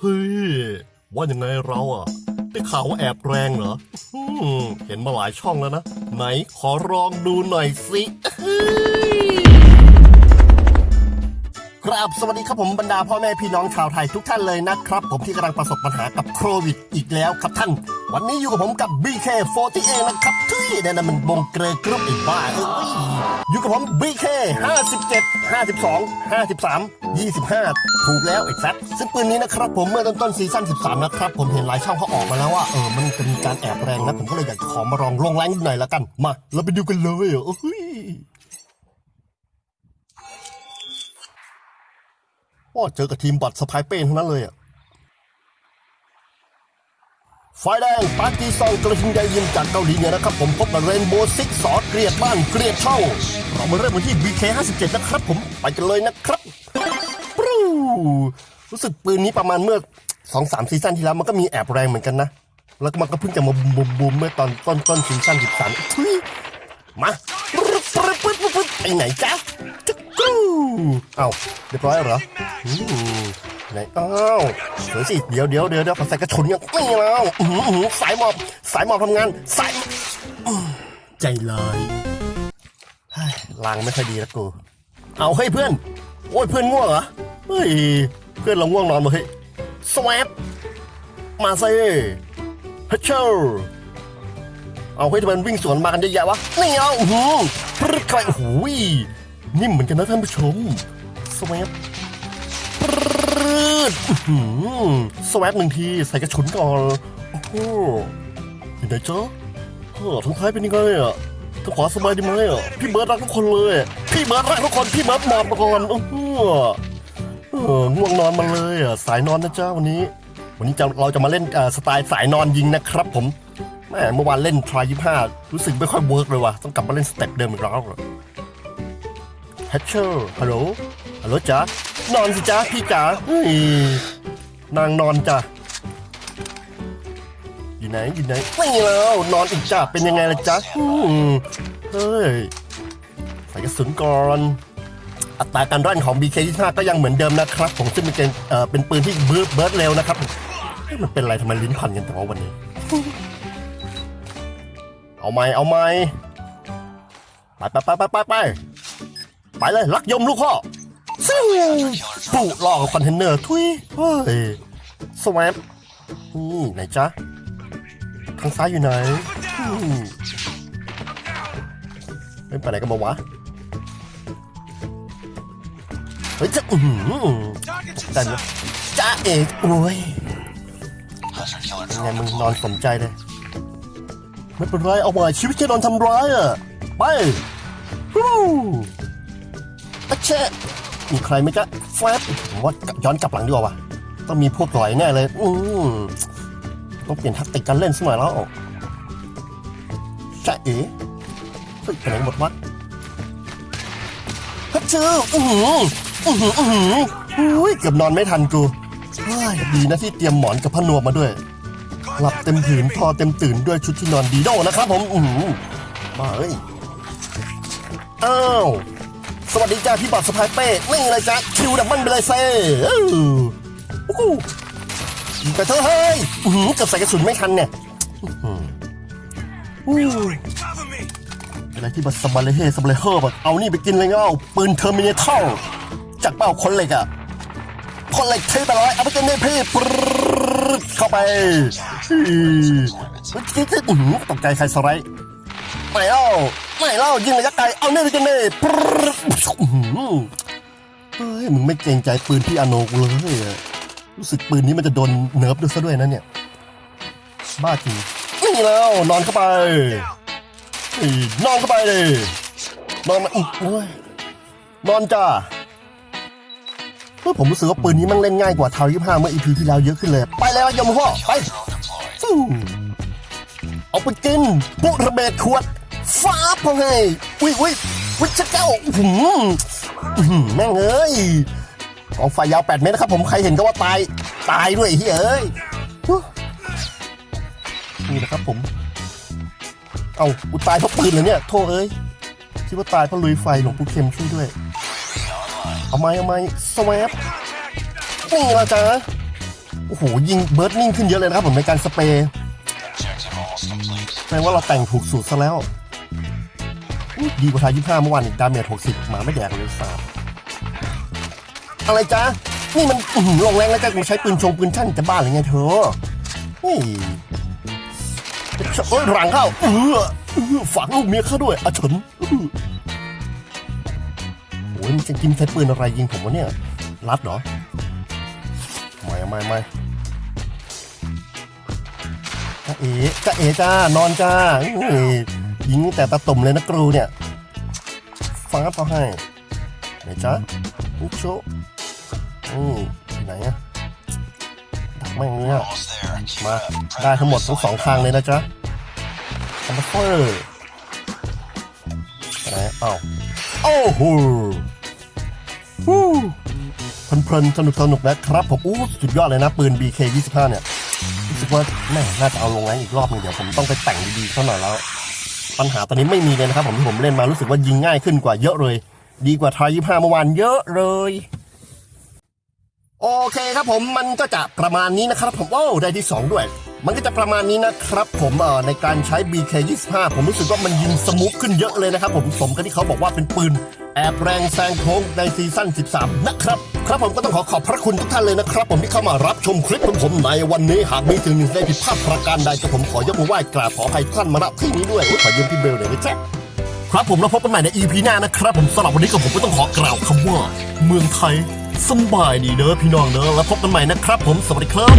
เฮ้ย ว่ายังไงเราอะ ได้ข่าวว่าแอบแรงเหรออืมเห็นมาหลายช่องแล้วนะ ไหนขอลองดูหน่อยสิ ครับสวัสดีครับผมบรรดาพ่อแม่พี่น้องชาวไทยทุกท่านเลยนะครับ ผมที่กำลังประสบปัญหากับโควิดอีกแล้วครับท่าน วันนี้อยู่กับผมกับ BK48 นะครับทุยเนี่ยนะมันวงเกรกรุ๊ปอีกบ้าเอ้ยอยู่กับผม BK 57 52 53 25 ถูกแล้วไอ้แซดซึ่งปืนนี้นะครับผมเมื่อต้นต้นซีซั่น13 นะครับ ผมเห็นหลายช่องเขาออกมาแล้วว่าเออมันจะมีการแอบแรงนะ ผมก็เลยอยากขอมาลองลงแรงดูหน่อยละกันมา เราไปดูกันเลยเอ้ย โอ้เจอกับทีมบอทสไปเป้ทั้งนั้นเลยอะไฟแดงปาร์ตี้ซองกระทิงใหญ่ยิมจากเกาหลีเหนือนะครับ ผมพบกับเรนโบว์ซิกสอเกลียดบ้านเกลียดช่อง เรามาเริ่มกันที่ BK57 นะครับ ผมไปกันเลยนะครับปรูรู้สึกปืนนี้ประมาณเมื่อสองสามซีซั่นที่แล้วมันก็มีแอบแรงเหมือนกันนะ แล้วมันก็เพิ่งจะมาบูมบูมเมื่อตอนต้นต้นซีซั่น13ทุยมาไปไหนจ๊ะจุ๊กกรูเอ้าเรียบร้อยวเหรอ ไหนอ้าวเดี๋ยสิเดี๋ยวเดี๋ยวเดี๋ยวเดี๋ยวใส่กระชุนยังไม่แล้วอื้อหืออื้อหือสายหมอบสายหมอบทำงานสายใจลอยเฮ้ยลางไม่ค่อยดีแล้วกู เอาเฮ้ยเพื่อน โอ้ยเพื่อนง่วงเหรอ เฮ้ย เพื่อนเราง่วงนอนมาเฮ้ยสวปมาซิฮัชเชอร์เอาเฮ้ยทำไมมันวิ่งสวนมากันเยอะแยะวะ นี่เอาหือปรึกไกลโอ้โหนิ่มเหมือนกันนะท่านผู้ชมสวปป รึดอื้อหือสวปหนึ่งทีใส่กระชุนก่อนโอ้โหอยู่ไหนจ๊ะเฮ้อทั้งท้ายเป็นยังไงอะทางขวาสบายดีไหมอะพี่เบิร์ดรักทุกคนเลย พี่เบิร์ดรักทุกคนพี่เบิร์ดหมอบมาก่อนโอ้โหเออง่วงนอนมาเลยอะสายนอนนะจ๊ะวันนี้ วันนี้จะเราจะมาเล่นสไตล์สายนอนยิงนะครับผมแม่เมื่อวานเล่นทรายยี่ห้ารู้สึกไม่ค่อยเวิร์กเลยว่ะต้องกลับมาเล่นสเต็ปเดิมอีกแล้วแฮชเชอร์ฮัลโหลฮัลโหลจ๊ะ นอนสิจ๊ะพี่จ๋าเฮ้ยนางนอนจ้ะอยู่ไหนอยู่ไหนไม่แล้วนอนอีกจ้ะเป็นยังไงล่ะจ๊ะอืมเฮ้ยใส่กระสุนก่อนอัตราการรั่นของ BK25 ก็ยังเหมือนเดิมนะครับ ผมซึ่งเป็นเอ่อเป็นปืนที่เบิร์ดเบิร์ดเร็วนะครับมันเป็นอะไรทำไมลิ้นพันกันแต่ว่าวันนี้ เอาไหมเอาไหมไปไปไปไปไปไปไปเลยลักยมลูกพ่อ ซิ่วปุล่อกับคอนเทนเนอร์ทุยเฮ้ยสวปนี่ไหนจ๊ะ ทางซ้ายอยู่ไหนอืมเฮ้ยไปไหนกันมาวะ เฮ้ยจะอือหือใจเลยจ้าเอกโอ้ยเป็นไงมึงนอนสมใจเลย ไม่เป็นไรเอาใหม่ชีวิตแค่นอนทำร้ายอะ ไปฮู้อะเชะ มีใครไหมจ๊ะแฟบผมว่าย้อนกลับหลังดีกว่าวะต้องมีพวกหลอยแน่เลย อืมต้องเปลี่ยนทักติกการเล่นสมัยแล้วจ้าเอ๋เฮ้ยไปไหนหมดวะฮัทเชอร์อือหืออือหืออื้อหืออุ้ยเกือบนอนไม่ทันกูเฮ้ยดีนะที่เตรียมหมอนกับผ้านวมมาด้วย หลับเต็มผืนพอเต็มตื่นด้วยชุดที่นอนดีโดนะครับผม อือหือมาเอ้ย อ้าว สวัสดีจ้าพี่บอดสะพายเป้นี่เลยจ้าคิวดับมันไปเลยเซ่โอ้โหยิงไปเถอะเฮ้ยหือเกือบใส่กระสุนไม่ทันเนี่ยอะไรที่บัสบาเลเฮสบาเลเฮอร์แบบเอานี่ไปกินเลยเงาปืนเทอร์มินเทอร์จากเป้าคนเหล็กอะคนเหล็กเทไปร้อยเอาไปกินเลยพี่ปรึ๊ดเข้าไปอื้ออื้อหือตกใจใครสไลด์ไม่เล่า ม่เล่ายิงระยะไกลเอาเนี่ยไปกินเลยปรึ๊ดอื้อหือเฮ้ยมึงไม่เกรงใจปืนพี่อาโนกูเลยอะรู้สึกปืนนี้มันจะโดนเนิร์ฟด้วยซะด้วยนะเนี่ยบ้าจริงนี่แล้วนอนเข้าไปนอนเข้าไปเลยนอนมาอีกโอ้ยนอนจ้าเฮ้ยผมรู้สึกว่าปืนนี้มันเล่นง่ายกว่าเทายี่ห้าเมื่ออีพีที่แล้วเยอะขึ้นเลย ไปแล้วยมพ่อไปฟู้เอาไปกินปุระเบิดขวด ฟ้าพอให้อุ้ยอุ้ยวิชเจ้าหืมแม่งเอ้ยของไฟยาว 8 เมตรนะครับผม ใครเห็นก็ว่าตาย ตายด้วยเฮ้ยเอ้ยนี่นะครับผม เอากูตายเพราะปืนเหรอเนี่ย โทษเอ้ย คิดว่าตายเพราะลุยไฟหลวงปู่เข็มช่วยด้วย เอาไหมเอาไหมสวปนี่ละจ๊ะโอ้โห ยิงเบิร์ดนิ่งขึ้นเยอะเลยนะครับผมในการสเปรย์แสดงว่าเราแต่งถูกสูตรซะแล้ว ดีกว่าทายยี่ห้าเมื่อวานอีกดาเมจหกสิบหมาไม่แดกเลยสามอะไรจ๊ะ นี่มันอื้อหือลงแรงแล้วจ้ะกูใช้ปืนชงปืนชั่นจะบ้าหรือไงเธอนี่โอ้ยหลังเข้าเออเออฝังลูกเมียเข้าด้วยอาเฉินอื้อโอ้ยมันจะกินใช้ปืนอะไรยิงผมวะเนี่ย รัดเหรอ ไม่ไม่ไม่จ้าเอ๋จ้าเอ๋จ้านอนจ้าอื้อ ยิงแต่ตะตุ่มเลยนะครูเนี่ยฟังครับเขาให้ไหนจ้าอุ๊โชะอืมที่ไหนอะดักแม่งเนี่ยมาได้ทั้งหมดทั้งสองทางเลยนะจ๊ะคอมเฟอร์ไหนอ้าวโอ้โหฮู้เพลินๆสนุกสนุกนะครับผมอู้สุดยอดเลยนะ ปืน BK 25เนี่ยรู้สึกว่าแม่น่าจะเอาลงแรงอีกรอบหนึงเดี๋ยวผมต้องไปแต่งดีๆเขาหน่อยแล้ว ปัญหาตอนนี้ไม่มีเลยนะครับผมที่ผมเล่นมารู้สึกว่ายิงง่ายขึ้นกว่าเยอะเลย ดีกว่าทายี่ห้าเมื่อวานเยอะเลยโอเคครับผมมันก็จะประมาณนี้นะครับผมโอ้ได้ที่ 2 ด้วย มันก็จะประมาณนี้นะครับผมเอ่อในการใช้ BK25 ผมรู้สึกว่ามันยิงสมูทขึ้นเยอะเลยนะครับผมสมกับที่เขาบอกว่าเป็นปืน แอบแรงแซงโค้งในซีซั่น 13 นะครับ ครับผมก็ต้องขอขอบพระคุณทุกท่านเลยนะครับ ผมที่เข้ามารับชมคลิปของผมในวันนี้หากมีสิ่งหนึ่งใดผิดพลาดประการใดก็ผมขอยกมือไหว้กราบขออภัยท่านมาณที่นี้ด้วยโอ้ยขอยืมพี่เบลหน่อยนะจ๊ะครับผมแล้วพบกันใหม่ใน EP หน้านะครับ ผมสำหรับวันนี้ก็ผมก็ต้องขอกล่าวคำว่า เมืองไทยสบายดีเด้อพี่น้องเด้อแล้วพบกันใหม่นะครับ ผมสวัสดีครับ